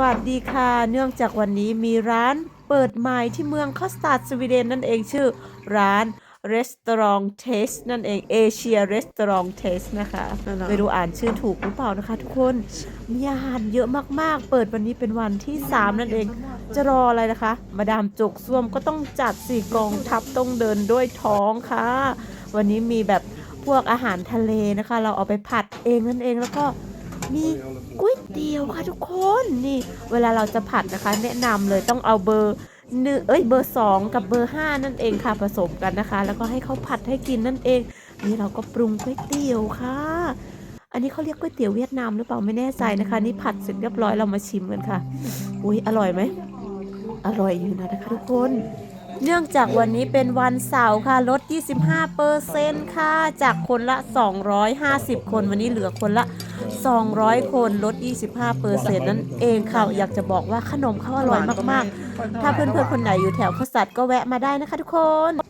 วัสดีค่ะ เนื่องจากวันนี้มีร้านเปิดใหม่ที่เมืองคอสตาร์ดสวีเดนนั่นเองชื่อร้าน Restaurant Taste นั่นเองเอเชีย Restaurant Taste นะคะนั่นเหรอไม่รู้อ่านชื่อถูกหรือเปล่านะคะ ทุกคนมีอาหารเยอะมากๆ เปิดวันนี้เป็นวันที่ 3 นั่นเอง จะรออะไรนะคะ มาดามจกซ่วมก็ต้องจัดสี่กองทัพต้องเดินด้วยท้องค่ะ วันนี้มีแบบพวกอาหารทะเลนะคะ เราเอาไปผัดเองนั่นเองแล้วก็ มีก๋วยเตี๋ยวค่ะทุกคนนี่ เวลาเราจะผัดนะคะ แนะนำเลยต้องเอาเบอร์หนึ่งเอ้ยเบอร์สองกับเบอร์ห้านั่นเองค่ะผสมกันนะคะ แล้วก็ให้เขาผัดให้กินนั่นเอง นี่เราก็ปรุงก๋วยเตี๋ยวค่ะ อันนี้เขาเรียกก๋วยเตี๋ยวเวียดนามหรือเปล่าไม่แน่ใจนะคะ นี่ผัดเสร็จเรียบร้อยเรามาชิมกันค่ะ อุ้ยอร่อยไหมอร่อยอยู่นะนะคะทุกคนเนื่องจากวันนี้เป็นวันเสาร์ค่ะลด 25เปอร์เซ็นต์ค่ะ จากคนละ 250 คนวันนี้เหลือคนละ 200 คนลด 25เปอร์เซ็นต์นั่นเองค่ะ อยากจะบอกว่าขนมเขาอร่อยมากๆ ถ้าเพื่อนๆ คนไหนอยู่แถวข้าวสัตว์ก็แวะมาได้นะคะทุกคน